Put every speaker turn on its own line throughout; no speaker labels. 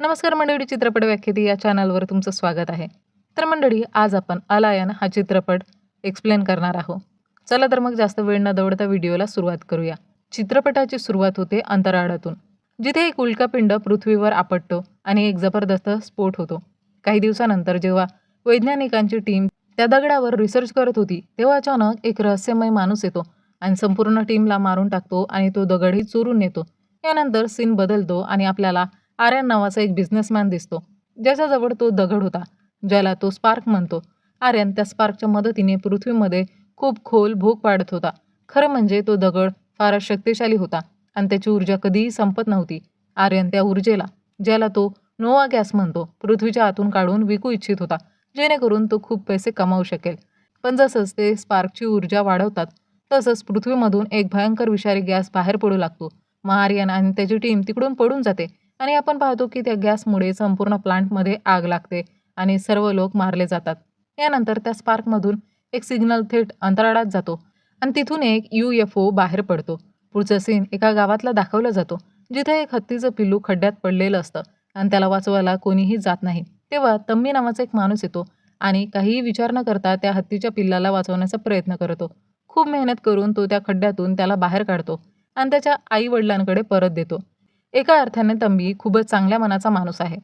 नमस्कार मंडळी चित्रपट व्याख्याती या चॅनलवर तुमचं स्वागत आहे. तर मंडळी आज आपण अलायन हा चित्रपट एक्सप्लेन करणार आहोत. चला तर मग जास्त वेळ न दवडता व्हिडिओला सुरुवात करूया. चित्रपटाची सुरुवात होते अंतराळातून जिथे एक उल्कापिंड पृथ्वीवर आपटतो आणि एक जबरदस्त स्फोट होतो. काही दिवसानंतर जेव्हा वैज्ञानिकांची टीम त्या दगडावर रिसर्च करत होती तेव्हा अचानक एक रहस्यमय माणूस येतो आणि संपूर्ण टीमला मारून टाकतो आणि तो दगडही चोरून नेतो. यानंतर सीन बदलतो आणि आपल्याला आर्यन नावाचा एक बिझनेसमॅन दिसतो. ज्याच्याजवळ तो दगड होता ज्याला तो स्पार्क म्हणतो. आर्यन त्या स्पार्कच्या मदतीने पृथ्वीमध्ये खूप खोल भूक पाडत होता. खरं म्हणजे तो दगड फारच शक्तिशाली होता आणि त्याची ऊर्जा कधीही संपत नव्हती. आर्यन त्या ऊर्जेला ज्याला तो नोवा गॅस म्हणतो पृथ्वीच्या आतून काढून विकू इच्छित होता जेणेकरून तो खूप पैसे कमावू शकेल. पण जसंच ते स्पार्कची ऊर्जा वाढवतात तसंच पृथ्वीमधून एक भयंकर विषारी गॅस बाहेर पडू लागतो. मग आर्यन आणि त्याची टीम तिकडून पडून जाते. आणि आपण पाहतो की त्या गॅसमुळे संपूर्ण प्लांटमध्ये आग लागते आणि सर्व लोक मारले जातात. यानंतर त्या स्पार्कमधून एक सिग्नल थेट अंतराळात जातो आणि तिथून एक यू एफ ओ बाहेर पडतो. पुढचं सीन एका गावातला दाखवला जातो जिथे एक हत्तीचं पिल्लू खड्ड्यात पडलेलं असतं आणि त्याला वाचवायला कोणीही जात नाही. तेव्हा तम्मी नावाचा एक माणूस येतो आणि काहीही विचार न करता त्या हत्तीच्या पिल्लाला वाचवण्याचा प्रयत्न करतो. खूप मेहनत करून तो त्या खड्ड्यातून त्याला बाहेर काढतो आणि त्याच्या आई वडिलांकडे परत देतो. एका अर्थाने तम्मी खूपच चांगल्या मनाचा माणूस आहे.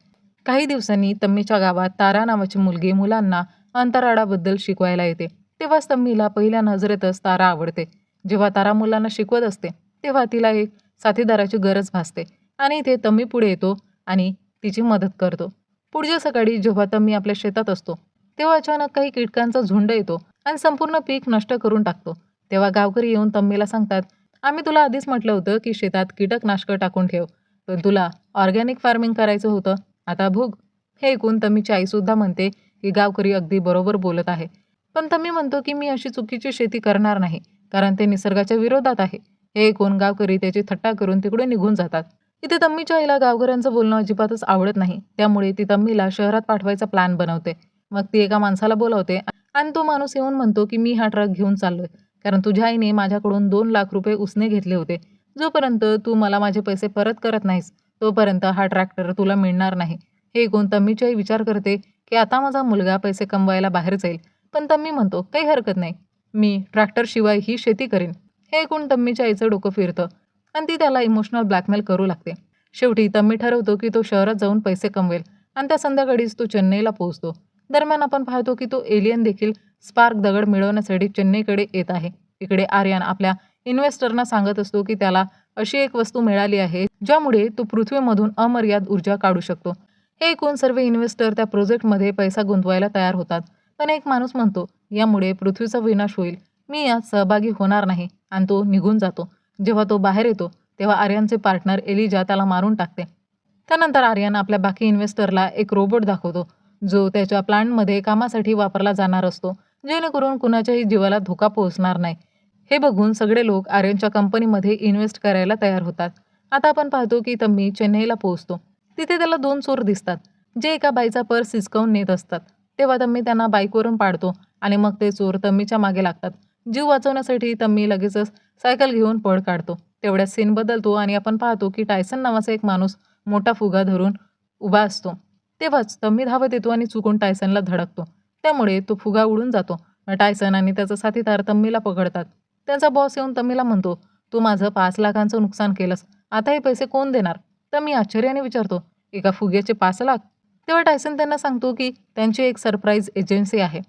काही दिवसांनी तम्मीच्या गावात तारा नावाची मुलगी मुलांना अंतराळाबद्दल शिकवायला येते. तेव्हाच तम्मीला पहिल्या नजरेतच तारा आवडते. जेव्हा तारा मुलांना शिकवत असते तेव्हा तिला एक साथीदाराची गरज भासते आणि इथे तम्मी पुढे येतो आणि तिची मदत करतो. पुढच्या सकाळी जेव्हा तम्मी आपल्या शेतात असतो तेव्हा अचानक काही कीटकांचा झुंड येतो आणि संपूर्ण पीक नष्ट करून टाकतो. तेव्हा गावकरी येऊन तम्मीला सांगतात आम्ही तुला आधीच म्हटलं होतं की शेतात कीटकनाशक टाकून ठेव. पण तुला ऑर्गॅनिक फार्मिंग करायचं होतं. आता भूग हे ऐकून तम्मीची चाईसुद्धा म्हणते की गावकरी अगदी बरोबर बोलत आहे. पण तम्मी म्हणतो की मी अशी चुकीची शेती करणार नाही कारण ते निसर्गाच्या विरोधात आहे. हे ऐकून गावकरी त्याची थट्टा करून तिकडे निघून जातात. इथे तम्मीच्या आईला गावकऱ्यांचं बोलणं अजिबातच आवडत नाही. त्यामुळे ती तम्मीला शहरात पाठवायचा प्लॅन बनवते. मग ती एका माणसाला बोलावते आणि तो माणूस येऊन म्हणतो की मी हा ट्रक घेऊन चाललोय. कारण तुझ्या आईने माझ्याकडून दोन लाख रुपये उसने घेतले होते. जोपर्यंत तू मला माझे पैसे परत करत नाहीस तोपर्यंत हा ट्रॅक्टर तुला मिळणार नाही. हे ऐकून तम्मीची आई विचार करते की आता माझा मुलगा पैसे कमवायला बाहेर जाईल. पण तम्मी म्हणतो काही हरकत नाही. मी ट्रॅक्टरशिवाय ही शेती करीन. हे ऐकून तम्मीच्या आईचं डोकं फिरतं. आणि ती त्याला इमोशनल ब्लॅकमेल करू लागते. शेवटी तम्मी ठरवतो की तो शहरात जाऊन पैसे कमवेल. आणि त्या संध्याकाळीच तो चेन्नईला पोहोचतो. दरम्यान आपण पाहतो की तो एलियन देखील स्पार्क दगड मिळवण्यासाठी चेन्नईकडे येत आहे. इकडे आर्यन आपल्या इन्व्हेस्टरना सांगत असतो की त्याला अशी एक वस्तू मिळाली आहे ज्यामुळे तो पृथ्वीमधून अमर्याद ऊर्जा काढू शकतो. हे ऐकून सर्व इन्व्हेस्टर त्या प्रोजेक्टमध्ये पैसा गुंतवायला तयार होतात. पण एक माणूस म्हणतो यामुळे पृथ्वीचा विनाश होईल. मी यात सहभागी होणार नाही. आणि तो निघून जातो. जेव्हा तो बाहेर येतो तेव्हा आर्यनचे पार्टनर एलिजा त्याला मारून टाकते. त्यानंतर आर्यन आपल्या बाकी इन्व्हेस्टरला एक रोबोट दाखवतो जो त्याच्या प्लांटमध्ये कामासाठी वापरला जाणार असतो. जेणेकरून कुणाच्याही जीवाला धोका पोहोचणार नाही. हे बघून सगळे लोक आर्यनच्या कंपनीमध्ये इन्व्हेस्ट करायला तयार होतात. आता आपण पाहतो की तम्मी चेन्नईला पोहोचतो. तिथे त्याला दोन चोर दिसतात. जे एका बाईचा पर्स हिसकावून नेत असतात. तेव्हा तम्मी त्यांना बाईकवरून पाडतो आणि मग ते चोर तम्मीच्या मागे लागतात. जीव वाचवण्यासाठी तम्मी लगेचच सायकल घेऊन पळ काढतो. तेवढ्यात सीन बदलतो आणि आपण पाहतो की टायसन नावाचा एक माणूस मोठा फुगा धरून उभा असतो. तेव्हाच तम्मी धावत येतो आणि चुकून टायसनला धडकतो. त्यामुळे तो फुगा उडून जातो. टायसन आणि त्याचा साथीदार तम्मीला पकडतात. त्यांचा बॉस येऊन तम्मीला म्हणतो तू माझं पाच लाखांचं नुकसान केलंस. आता हे पैसे कोण देणार? तर मी आश्चर्याने विचारतो एका फुग्याचे पाच लाख? तेव्हा टायसन त्यांना सांगतो की त्यांची एक सरप्राईज एजन्सी आहे.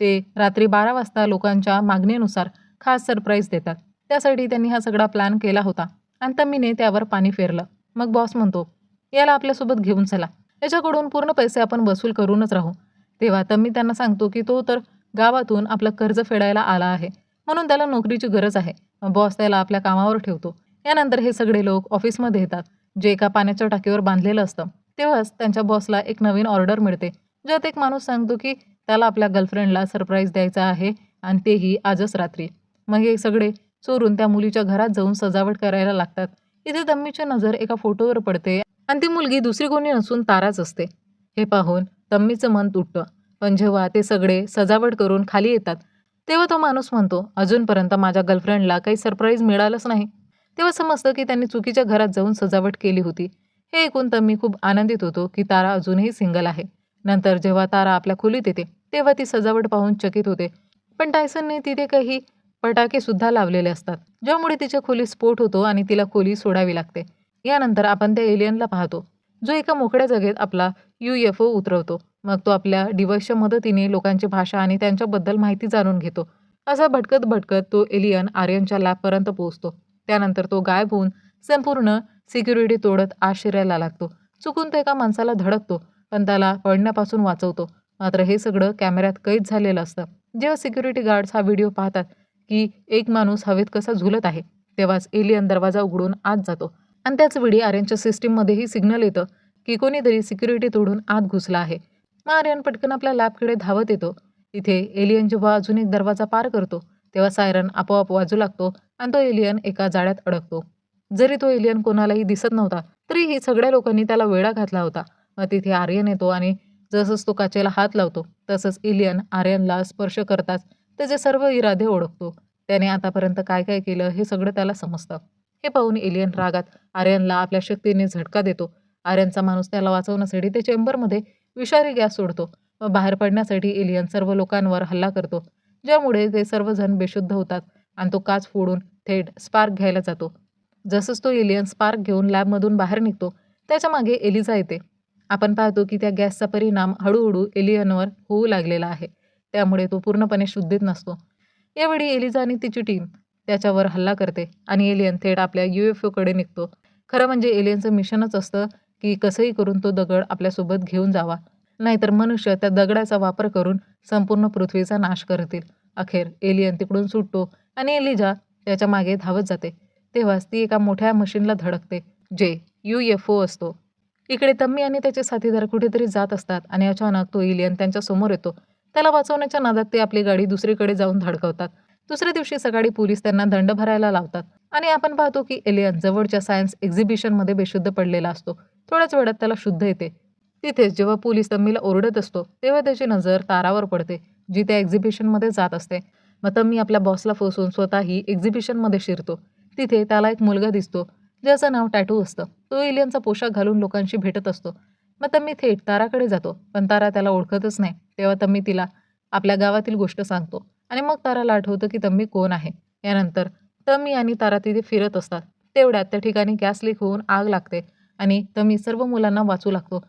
ते रात्री बारा वाजता लोकांच्या मागणीनुसार खास सरप्राईज देतात. त्यासाठी त्यांनी हा सगळा प्लॅन केला होता आणि तम्मीने त्यावर पाणी फेरलं. मग बॉस म्हणतो याला आपल्यासोबत घेऊन चला. याच्याकडून पूर्ण पैसे आपण वसूल करूनच राहू. तेव्हा तर मी त्यांना सांगतो की तो तर गावातून आपलं कर्ज फेडायला आला आहे. म्हणून त्याला नोकरीची गरज आहे. बॉस त्याला आपल्या कामावर ठेवतो. यानंतर हे सगळे लोक ऑफिसमध्ये येतात. जे एका पाण्याच्या टाकीवर बांधलेलं असतं. तेव्हाच त्यांच्या बॉसला एक नवीन ऑर्डर मिळते. ज्यात एक माणूस सांगतो की त्याला आपल्या गर्लफ्रेंडला सरप्राईज द्यायचा आहे आणि तेही आजच रात्री. मग हे सगळे चोरून त्या मुलीच्या घरात जाऊन सजावट करायला लागतात. इथे दम्मीची नजर एका फोटोवर पडते आणि ती मुलगी दुसरी कोणी नसून ताराच असते. हे पाहून तम्मीचं मन तुटतं. पण जेव्हा ते सगळे सजावट करून खाली येतात तेव्हा तो माणूस म्हणतो अजूनपर्यंत माझ्या गर्लफ्रेंडला काही सरप्राईज मिळालंच नाही. तेव्हा समजतं की त्यांनी चुकीच्या घरात जाऊन सजावट केली होती. हे ऐकून तम्मी खूप आनंदित होतो की तारा अजूनही सिंगल आहे. नंतर जेव्हा तारा आपल्या खोलीत येते तेव्हा ती सजावट पाहून चकित होते. पण टायसनने तिथे काही फटाके सुद्धा लावलेले असतात ज्यामुळे तिच्या खोलीत स्फोट होतो आणि तिला खोली सोडावी लागते. यानंतर आपण त्या एलियनला पाहतो जो एका मोकळ्या जागेत आपला यू एफ ओ उतरवतो. मग तो आपल्या डिव्हाइसच्या मदतीने लोकांची भाषा आणि त्यांच्याबद्दल माहिती जाणून घेतो. असा भटकत भटकत तो एलियन आर्यनच्या लॅबपर्यंत पोहोचतो. त्यानंतर तो गायब होऊन संपूर्ण सिक्युरिटी तोडत आश्चर्याला लागतो. चुकून तो एका माणसाला धडकतो पण त्याला पडण्यापासून वाचवतो. मात्र हे सगळं कॅमेऱ्यात कैद झालेलं असतं. जेव्हा सिक्युरिटी गार्ड्स हा व्हिडिओ पाहतात की एक माणूस हवेत कसा झुलत आहे तेव्हाच एलियन दरवाजा उघडून आत जातो. आणि त्याच वेळी आर्यनच्या सिस्टीममध्येही सिग्नल येतं. की कोणीतरी सिक्युरिटी तोडून आत घुसला आहे. मग आर्यन पटकन आपल्या लॅबकडे धावत येतो. इथे एलियन जेव्हा अजून एक दरवाजा पार करतो तेव्हा सायरन आपोआप वाजू लागतो आणि तो एलियन एका जाळ्यात अडकतो. जरी तो एलियन कोणालाही दिसत नव्हता तरीही सगळ्या लोकांनी त्याला वेळा घातला होता. मग तिथे आर्यन येतो आणि जसंच तो काचेला हात लावतो तसंच एलियन आर्यनला स्पर्श करताच त्याचे सर्व इरादे ओळखतो. त्याने आतापर्यंत काय काय केलं हे सगळं त्याला समजतं. हे पाहून एलियन रागात आर्यनला आपल्या शक्तीने झटका देतो. आर्यनचा माणूस त्याला वाचवण्यासाठी ते चेंबरमध्ये विषारी गॅस सोडतो. व बाहेर पडण्यासाठी एलियन सर्व लोकांवर हल्ला करतो ज्यामुळे ते सर्वजण बेशुद्ध होतात आणि तो काच फोडून थेट स्पार्क घ्यायला जातो. जसंच तो एलियन स्पार्क घेऊन लॅबमधून बाहेर निघतो त्याच्यामागे एलिझा येते. आपण पाहतो की त्या गॅसचा परिणाम हळूहळू एलियनवर होऊ लागलेला आहे त्यामुळे तो पूर्णपणे शुद्धीत नसतो. यावेळी एलिझा आणि तिची टीम त्याच्यावर हल्ला करते आणि एलियन थेट आपल्या यू एफ ओकडे निघतो. खरं म्हणजे एलियनचं मिशनच असतं की कसंही करून तो दगड आपल्यासोबत घेऊन जावा. नाहीतर मनुष्य त्या दगडाचा वापर करून संपूर्ण पृथ्वीचा नाश करतील. अखेर एलियन तिकडून सुटतो आणि एलिजा त्याच्यामागे धावत जाते. तेव्हाच ती एका मोठ्या मशीनला धडकते जे यू एफ ओ असतो. इकडे तम्मी आणि त्याचे साथीदार कुठेतरी जात असतात आणि अचानक तो एलियन त्यांच्यासमोर येतो. त्याला वाचवण्याच्या नादात ते आपली गाडी दुसरीकडे जाऊन धडकवतात. दुसऱ्या दिवशी सकाळी पोलीस त्यांना दंड भरायला लावतात. आणि आपण पाहतो की एलियन जवळच्या सायन्स एक्झिबिशनमध्ये बेशुद्ध पडलेला असतो. थोड्याच वेळात त्याला शुद्ध येते. तिथेच जेव्हा पोलीस तम्मीला ओरडत असतो तेव्हा त्याची नजर तारावर पडते जी त्या एक्झिबिशनमध्ये जात असते. मग तम्मी आपल्या बॉसला फसवून स्वतःही एक्झिबिशनमध्ये शिरतो. तिथे त्याला एक मुलगा दिसतो ज्याचं नाव टॅटू असतं. तो एलियनचा पोशाख घालून लोकांशी भेटत असतो. मग तम्मी थेट ताराकडे जातो पण तारा त्याला ओळखतच नाही. तेव्हा तम्मी तिला आपल्या गावातील गोष्ट सांगतो. आणि मग ताराला आठवतं की तम्मी कोण आहे? यानंतर तम्मी आणि तारा तिथे फिरत असतात. तेवढ्यात त्या ठिकाणी गॅस लीक होऊन आग लागते. आणि तर मी सर्व मुलांना वाचू लागतो.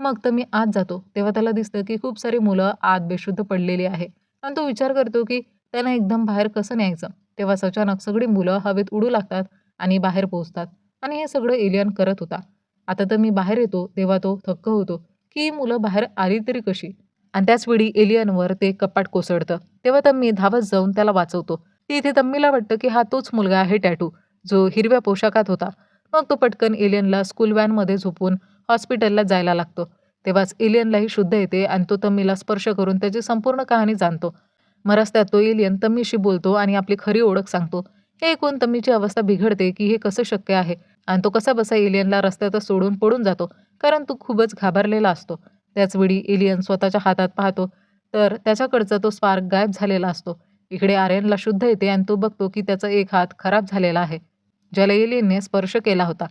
मग तर मी आत जातो. तेव्हा त्याला दिसतं की खूप सारी मुलं आत बेशुद्ध पडलेली आहे. आणि तो विचार करतो की त्यांना एकदम बाहेर कसं न्यायचं? तेव्हा अचानक सगळी मुलं हवेत उडू लागतात आणि बाहेर पोहोचतात. आणि हे सगळं एलियन करत होता. आता तर मी बाहेर येतो तेव्हा तो थक्क होतो की ही मुलं बाहेर आली तरी कशी? आणि त्याचवेळी एलियनवर ते कपाट कोसळतं. तेव्हा तम्मी धावत जाऊन त्याला वाचवतो. तिथे तम्मीला वाटतं की हा तोच मुलगा आहे टॅटू जो हिरव्या पोशाखात होता. मग तो पटकन एलियनला स्कूल व्हॅनमध्ये झोपून हॉस्पिटलला जायला लागतो. तेव्हाच एलियनलाही शुद्ध येते आणि तो तम्मीला स्पर्श करून त्याची संपूर्ण कहाणी जाणतो. मग रस्त्यात तो एलियन तम्मीशी बोलतो आणि आपली खरी ओळख सांगतो. हे ऐकून तम्मीची अवस्था बिघडते की हे कसं शक्य आहे आणि तो कसा बसा एलियनला रस्त्यातच सोडून पडून जातो कारण तो खूपच घाबरलेला असतो. त्याचवेळी एलियन स्वतःच्या हातात पाहतो तर त्याच्याकडचा तो स्पार्क गायब झालेला असतो. इकडे आर्यनला शुद्ध येते आणि तो बघतो की त्याचा एक हात खराब झालेला आहे. ज्याला एलियनने स्पर्श केला होता.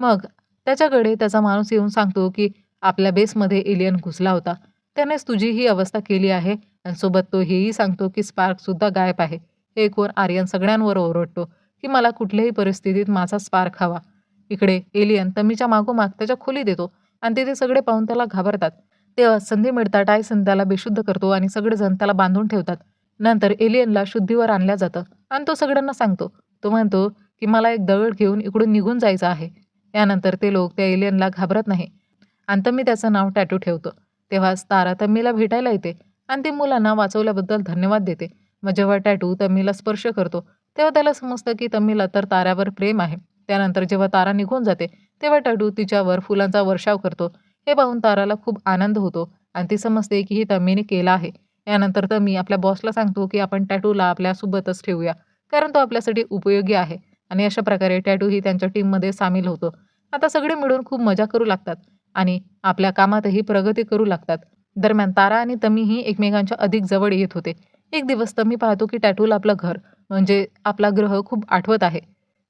मग त्याच्याकडे त्याचा माणूस येऊन सांगतो की आपल्या बेसमध्ये एलियन घुसला होता. त्यानेच तुझी ही अवस्था केली आहे आणि सोबत तो हेही सांगतो की स्पार्कसुद्धा गायब आहे. हे ऐकून आर्यन सगळ्यांवर ओरडतो की मला कुठल्याही परिस्थितीत माझा स्पार्क हवा. इकडे एलियन तमीच्या मागोमाग त्याच्या खोली देतो आणि तिथे सगळे पाहून त्याला घाबरतात. तेव्हा संधी मिळता टायसन त्याला बेशुद्ध करतो आणि सगळेजण त्याला बांधून ठेवतात. नंतर एलियनला शुद्धीवर आणल्या जातं आणि तो सगळ्यांना सांगतो. तो म्हणतो की मला एक दगड घेऊन इकडून निघून जायचं आहे. यानंतर ते लोक त्या एलियनला घाबरत नाही. आणि मी त्याचं नाव टॅटू ठेवतो. तेव्हाच तारा तम्मीला भेटायला येते आणि ती मुलांना वाचवल्याबद्दल धन्यवाद देते. मग जेव्हा टॅटू तम्मीला स्पर्श करतो तेव्हा त्याला समजतं की तम्मीला तर ताऱ्यावर प्रेम आहे. त्यानंतर जेव्हा तारा निघून जाते तेव्हा टॅटू तिच्यावर फुलांचा वर्षाव करतो. हे पाहून ताराला खूप आनंद होतो आणि ती समजते की ही तम्मीने केला आहे. यानंतर तम्मी आपल्या बॉसला सांगतो की आपण टॅटूला आपल्यासोबतच ठेवूया कारण तो आपल्यासाठी उपयोगी आहे. आणि अशा प्रकारे टॅटू ही त्यांच्या टीममध्ये सामील होतो. आता सगळे मिळून खूप मजा करू लागतात आणि आपल्या कामातही प्रगती करू लागतात. दरम्यान तारा आणि तमीही एकमेकांच्या अधिक जवळ येत होते. एक दिवस तमी पाहतो की टॅटूला आपलं घर म्हणजे आपला ग्रह खूप आठवत आहे.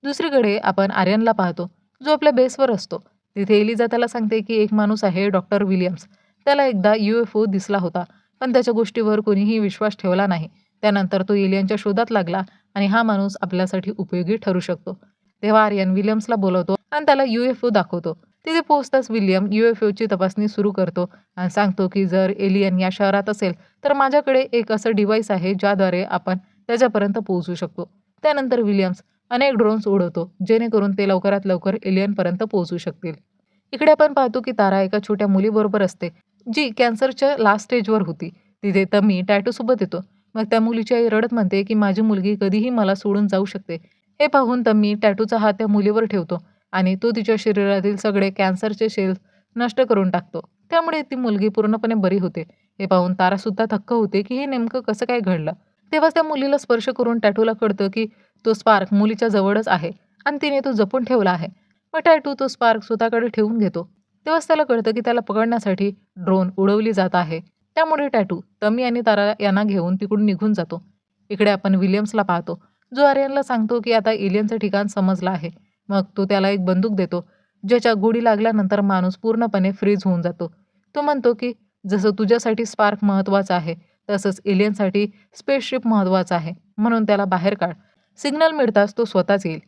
दुसरीकडे आपण आर्यनला पाहतो जो आपल्या बेसवर असतो. तिथे एलिजा त्याला सांगते की एक माणूस आहे डॉक्टर विलियम्स. त्याला एकदा यू एफ ओ दिसला होता पण त्याच्या गोष्टीवर कोणीही विश्वास ठेवला नाही. त्यानंतर तो एलियनच्या शोधात लागला आणि हा माणूस आपल्यासाठी उपयोगी ठरू शकतो. तेव्हा आर्यन विलियम्सला बोलवतो आणि त्याला यू एफ ओ दाखवतो. तिथे पोहोचताच विलियम यू एफ ओची तपासणी सुरू करतो आणि सांगतो की जर एलियन या शहरात असेल तर माझ्याकडे एक असं डिव्हाइस आहे ज्याद्वारे आपण त्याच्यापर्यंत पोहोचू शकतो. त्यानंतर विलियम्स अनेक ड्रोन्स उडवतो जेणेकरून ते लवकरात लवकर एलियनपर्यंत पोहोचू शकतील. इकडे आपण पाहतो की तारा एका छोट्या मुलीबरोबर असते जी कॅन्सरच्या लास्ट स्टेजवर होती. तिथे तमी टॅटूसोबत येतो. मग त्या मुलीची आई रडत म्हणते की माझी मुलगी कधीही मला सोडून जाऊ शकते. हे पाहून तम्मी टॅटूचा हात त्या मुलीवर ठेवतो आणि तो तिच्या शरीरातील सगळे कॅन्सरचे शेल्स नष्ट करून टाकतो. त्यामुळे ती मुलगी पूर्णपणे बरी होते. हे पाहून तारासुद्धा थक्क होते की हे नेमकं कसं काय घडलं. तेव्हा त्या मुलीला स्पर्श करून टॅटूला कळतं की तो स्पार्क मुलीच्या जवळच आहे आणि तिने तो जपून ठेवला आहे. मग टॅटू तो स्पार्क स्वतःकडे ठेवून घेतो. तेव्हाच त्याला कळतं की त्याला पकडण्यासाठी ड्रोन उडवली जात आहे. त्यामुळे टॅटू तमी आणि तारा यांना घेऊन तिकडून निघून जातो. इकडे आपण विलियम्सला पाहतो. जो आर्यनला सांगतो की आता एलियनचं ठिकाण समजलं आहे. मग तो त्याला एक बंदूक देतो ज्याच्या गोडी लागल्यानंतर माणूस पूर्णपणे फ्रीज होऊन जातो. तो म्हणतो की जसं तुझ्यासाठी स्पार्क महत्त्वाचा आहे तसंच एलियनसाठी स्पेसशिप महत्त्वाचा आहे. म्हणून त्याला बाहेर काढ. सिग्नल मिळताच तो स्वतःच येईल.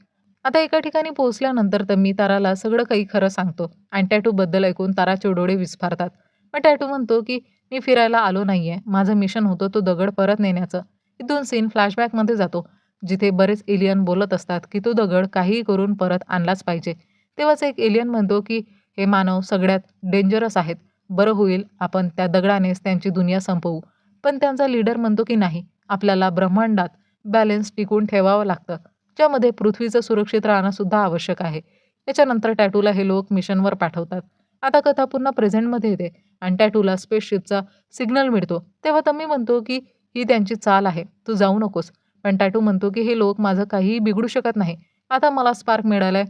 आता एका ठिकाणी पोहोचल्यानंतर तर मी ताराला सगळं काही खरं सांगतो. आणि टॅटूबद्दल ऐकून ताराचे डोळे विस्फारतात. मग टॅटू म्हणतो की मी फिरायला आलो नाही आहे माझं मिशन होतं तो दगड परत नेण्याचं. इथून सीन फ्लॅशबॅकमध्ये जातो. जिथे बरेच एलियन बोलत असतात की तो दगड काहीही करून परत आणलाच पाहिजे. तेव्हाच एक एलियन म्हणतो की हे मानव सगळ्यात डेंजरस आहेत. बरं होईल आपण त्या दगडानेच त्यांची दुनिया संपवू. पण त्यांचा लीडर म्हणतो की नाही आपल्याला ब्रह्मांडात बॅलेन्स टिकून ठेवावं लागतं. ज्यामध्ये पृथ्वीचं सुरक्षित राहणंसुद्धा आवश्यक आहे. याच्यानंतर टॅटूला हे लोक मिशनवर पाठवतात. आता कथा पुन्हा प्रेझेंटमध्ये येते आणि टॅटूला स्पेसशिपचा सिग्नल मिळतो. तेव्हा तम्मी म्हणतो की ही त्यांची चाल आहे तू जाऊ नकोस. पण टॅटू म्हणतो की हे लोक माझं काहीही बिघडू शकत नाही. आता मला स्पार्क मिळालाय.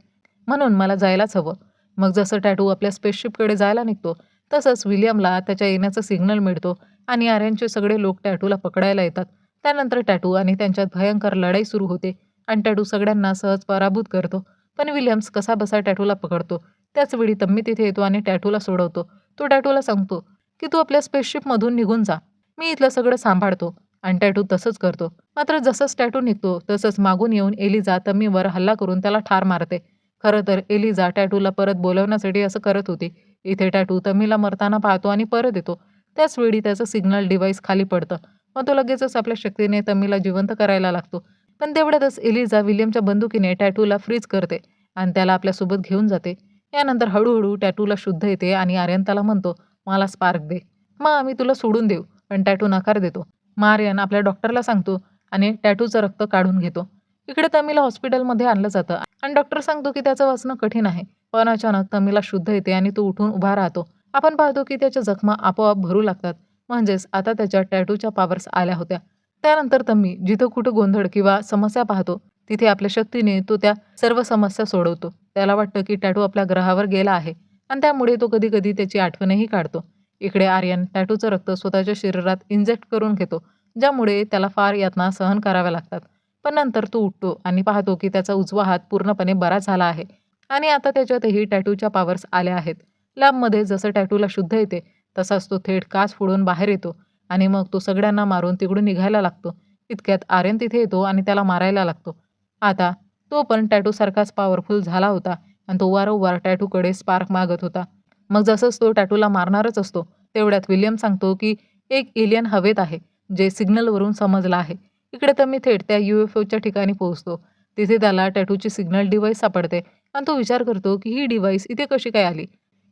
म्हणून मला जायलाच हवं. मग जसं टॅटू आपल्या स्पेसशिपकडे जायला निघतो तसंच विलियमला त्याच्या येण्याचं सिग्नल मिळतो आणि आर्यनचे सगळे लोक टॅटूला पकडायला येतात. त्यानंतर टॅटू आणि त्यांच्यात भयंकर लढाई सुरू होते आणि टॅटू सगळ्यांना सहज पराभूत करतो. पण विलियम्स कसा बसा टॅटूला पकडतो. त्याचवेळी तम्मी तिथे येतो आणि टॅटूला सोडवतो. तो टॅटूला सांगतो की तू आपल्या स्पेसशिपमधून निघून जा. मी इथलं सगळं सांभाळतो आणि टॅटू तसंच करतो. मात्र जसंच टॅटू निघतो तसंच मागून येऊन एलिजा तम्मीवर हल्ला करून त्याला ठार मारते. खरं तर एलिजा टॅटूला परत बोलवण्यासाठी असं करत होती. इथे टॅटू तमीला मरताना पाहतो आणि परत येतो. त्याचवेळी त्याचं सिग्नल डिव्हाइस खाली पडतं. मग तो लगेचच आपल्या शक्तीने तमीला जिवंत करायला लागतो. पण तेवढ्यातच एलिजा विलियमच्या बंदुकीने टॅटूला फ्रीज करते आणि त्याला आपल्यासोबत घेऊन जाते. यानंतर हळूहळू टॅटूला शुद्ध येते आणि आर्यन त्याला म्हणतो मला स्पार्क दे. मग आम्ही तुला सोडून देऊ पण टॅटू नकार देतो. मग आर्यन आपल्या डॉक्टरला सांगतो आणि टॅटूचं रक्त काढून घेतो. इकडे तमीला हॉस्पिटलमध्ये आणलं जातं आणि डॉक्टर सांगतो की त्याचं वाचणं कठीण आहे पण अचानक तमीला शुद्ध येते आणि तो उठून उभा राहतो. आपण पाहतो की त्याच्या जखमा आपोआप भरू लागतात म्हणजेच आता त्याच्या टॅटूच्या पावर्स आल्या होत्या. त्यानंतर तम्मी जिथं कुठं गोंधळ किंवा समस्या पाहतो तिथे आपल्या शक्तीने तो त्या सर्व समस्या सोडवतो. त्याला वाटतं की टॅटू आपल्या ग्रहावर गेला आहे. आणि त्यामुळे तो कधी कधी त्याची आठवणही काढतो. इकडे आर्यन टॅटूचं रक्त स्वतःच्या शरीरात इंजेक्ट करून घेतो ज्यामुळे त्याला फार यातना सहन कराव्या लागतात. पण नंतर तो उठतो आणि पाहतो की त्याचा उजवा हात पूर्णपणे बरा झाला आहे. आणि आता त्याच्यातही टॅटूच्या पावर्स आल्या आहेत. लॅबमध्ये जसं टॅटूला शुद्ध येते तसाच तो थेट काच फोडून बाहेर येतो आणि मग तो सगळ्यांना मारून तिकडून निघायला लागतो. इतक्यात आर्यन तिथे येतो आणि त्याला मारायला लागतो. आता तो पण टॅटूसारखाच पॉवरफुल झाला होता आणि तो वारंवार टॅटूकडे स्पार्क मागत होता. मग जसंच तो टॅटूला मारणारच असतो तेवढ्यात विलियम सांगतो की एक एलियन हवेत आहे जे सिग्नलवरून समजलं आहे. इकडे तर मी थेट त्या यू एफ ओच्या ठिकाणी पोहोचतो. तिथे त्याला टॅटूची सिग्नल डिव्हाइस सापडते आणि तो विचार करतो की ही डिव्हाइस इथे कशी काय आली?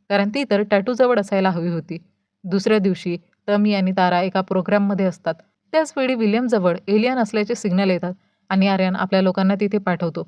कारण ती तर टॅटूजवळ असायला हवी होती. दुसऱ्या दिवशी तमी आणि तारा एका प्रोग्राममध्ये असतात. त्याचवेळी विलियमजवळ एलियन असल्याचे सिग्नल येतात. आणि आर्यन आपल्या लोकांना तिथे पाठवतो.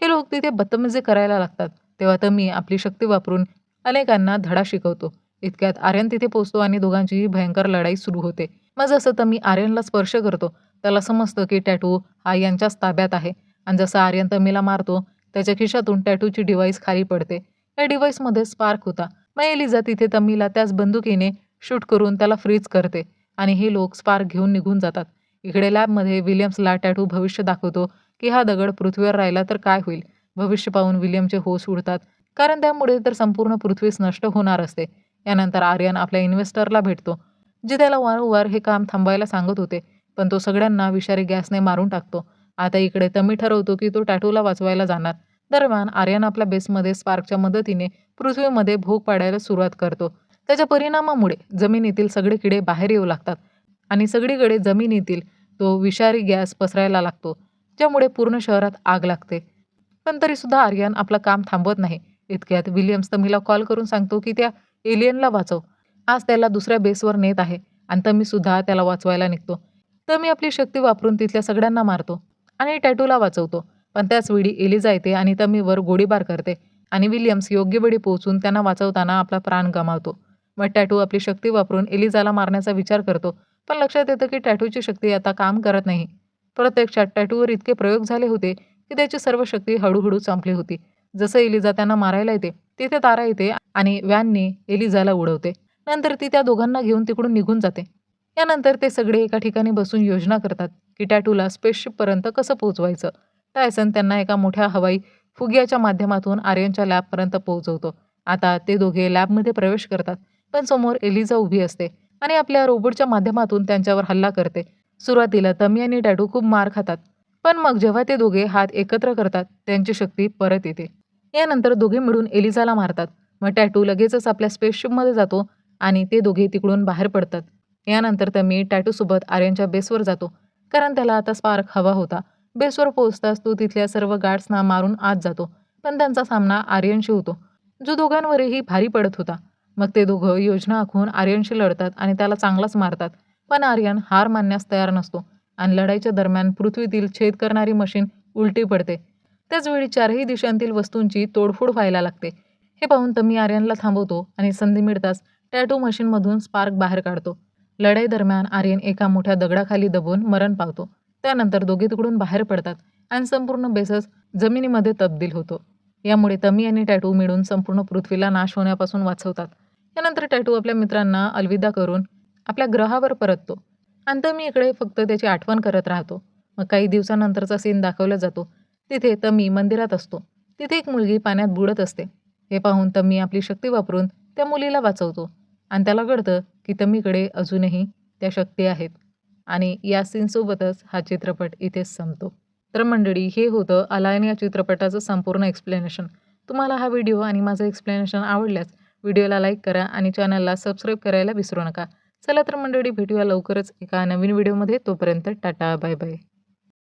हे लोक तिथे बदतमीजी करायला लागतात. तेव्हा तमी आपली शक्ती वापरून अनेकांना धडा शिकवतो. इतक्यात आर्यन तिथे पोचतो आणि दोघांचीही भयंकर लढाई सुरू होते. मग जसं तर मी आर्यनला स्पर्श करतो त्याला समजतं की टॅटू हा यांच्याच ताब्यात आहे. आणि जसं आर्यन तमीला मारतो त्याच्या खिशातून टॅटूची डिव्हाइस खाली पडते. या डिव्हाइसमध्ये स्पार्क होता. मग एलिझा तिथे तमीला त्याच बंदुकीने शूट करून त्याला फ्रीज करते. आणि हे लोक स्पार्क घेऊन निघून जातात. इकडे लॅबमध्ये विलियम्सला टॅटू भविष्य दाखवतो की हा दगड पृथ्वीवर राहिला तर काय होईल? भविष्य पाहून विलियमचे होस उडतात. कारण त्यामुळे तर संपूर्ण पृथ्वीच नष्ट होणार असते. यानंतर आर्यन आपल्या इन्व्हेस्टरला भेटतो जे त्याला वारंवार हे काम थांबायला सांगत होते. पण तो सगळ्यांना विषारी गॅसने मारून टाकतो. आता इकडे तमी ठरवतो की तो टॅटूला वाचवायला जाणार. दरम्यान आर्यन आपल्या बेसमध्ये स्पार्कच्या मदतीने पृथ्वीमध्ये भोग पाडायला सुरुवात करतो. त्याच्या परिणामामुळे जमिनीतील सगळे किडे बाहेर येऊ लागतात आणि सगळीकडे जमिनीतील तो विषारी गॅस पसरायला लागतो ज्यामुळे पूर्ण शहरात आग लागते. पण तरीसुद्धा आर्यन आपलं काम थांबवत नाही. इतक्यात विलियम्स तमीला कॉल करून सांगतो की त्या एलियनला वाचव. आज त्याला दुसऱ्या बेसवर नेत आहे आणि तमीसुद्धा त्याला वाचवायला निघतो. तमी आपली शक्ती वापरून तिथल्या सगळ्यांना मारतो आणि टॅटूला वाचवतो. पण त्याच वेळी एलिझा येते आणि तमीवर गोळीबार करते आणि विलियम्स योग्य वेळी पोहोचून त्यांना वाचवताना आपला प्राण गमावतो. मग टॅटू आपली शक्ती वापरून एलिझाला मारण्याचा विचार करतो. पण लक्षात येतं की टॅटूची शक्ती आता काम करत नाही. प्रत्यक्षात टॅटूवर इतके प्रयोग झाले होते की त्याची सर्व शक्ती हळूहळू संपली होती. जसं एलिझा त्यांना मारायला येते तिथे तारा येते आणि व्हॅनने एलिझाला उडवते. नंतर ती त्या दोघांना घेऊन तिकडून निघून जाते. यानंतर ते सगळे एका ठिकाणी बसून योजना करतात की टॅटूला स्पेसशिपपर्यंत कसं पोहोचवायचं. टायसन त्यांना एका मोठ्या हवाई फुग्याच्या माध्यमातून आर्यनच्या लॅबपर्यंत पोहोचवतो. आता ते दोघे लॅबमध्ये प्रवेश करतात पण समोर एलिझा उभी असते. आणि आपल्या रोबोटच्या माध्यमातून त्यांच्यावर हल्ला करते. सुरुवातीला तमी आणि टॅटू खूप मार खातात. पण मग जेव्हा ते दोघे हात एकत्र करतात त्यांची शक्ती परत येते. यानंतर दोघे मिळून एलिझाला मारतात. मग टॅटू लगेचच आपल्या स्पेसशिपमध्ये जातो आणि ते दोघे तिकडून बाहेर पडतात. यानंतर तमी टॅटूसोबत आर्यनच्या बेसवर जातो कारण त्याला आता स्पार्क हवा होता. बेसवर पोहोचताच तो तिथल्या सर्व गार्ड्सना मारून आत जातो पण त्यांचा सामना आर्यनशी होतो. जो दोघांवरही भारी पडत होता. मग ते दोघं योजना आखून आर्यनशी लढतात आणि त्याला चांगलाच मारतात. पण आर्यन हार मानण्यास तयार नसतो आणि लढाईच्या दरम्यान पृथ्वीतील छेद करणारी मशीन उलटी पडते. त्याचवेळी चारही दिशांतील वस्तूंची तोडफोड व्हायला लागते. हे पाहून तमी आर्यनला थांबवतो आणि संधी मिळताच टॅटू मशीनमधून स्पार्क बाहेर काढतो. लढाई दरम्यान आर्यन एका मोठ्या दगडाखाली दबून मरण पावतो. त्यानंतर दोघे तिकडून बाहेर पडतात आणि संपूर्ण बेसस जमिनीमध्ये तब्दील होतो. यामुळे तमी आणि टॅटू मिळून संपूर्ण पृथ्वीला नाश होण्यापासून वाचवतात. यानंतर टॅटू आपल्या मित्रांना अलविदा करून आपल्या ग्रहावर परततो. आणि मी इकडे फक्त त्याची आठवण करत राहतो. मग काही दिवसानंतरचा सीन दाखवला जातो. तिथे तमी मंदिरात असतो. तिथे एक मुलगी पाण्यात बुडत असते. हे पाहून तमी आपली शक्ती वापरून त्या मुलीला वाचवतो. आणि त्याला कळतं की तमीकडे अजूनही त्या शक्ती आहेत. आणि या सीनसोबतच हा चित्रपट इथेच संपतो. तर मंडळी हे होतं अलायन या चित्रपटाचं संपूर्ण एक्सप्लेनेशन तुम्हाला हा व्हिडिओ आणि माझं एक्सप्लेनेशन आवडल्यास व्हिडिओला लाईक करा आणि चॅनलला सबस्क्राईब करायला विसरू नका. चला तर मंडळी भेटूया लवकरच एका नवीन व्हिडिओमध्ये. तोपर्यंत टाटा बाय बाय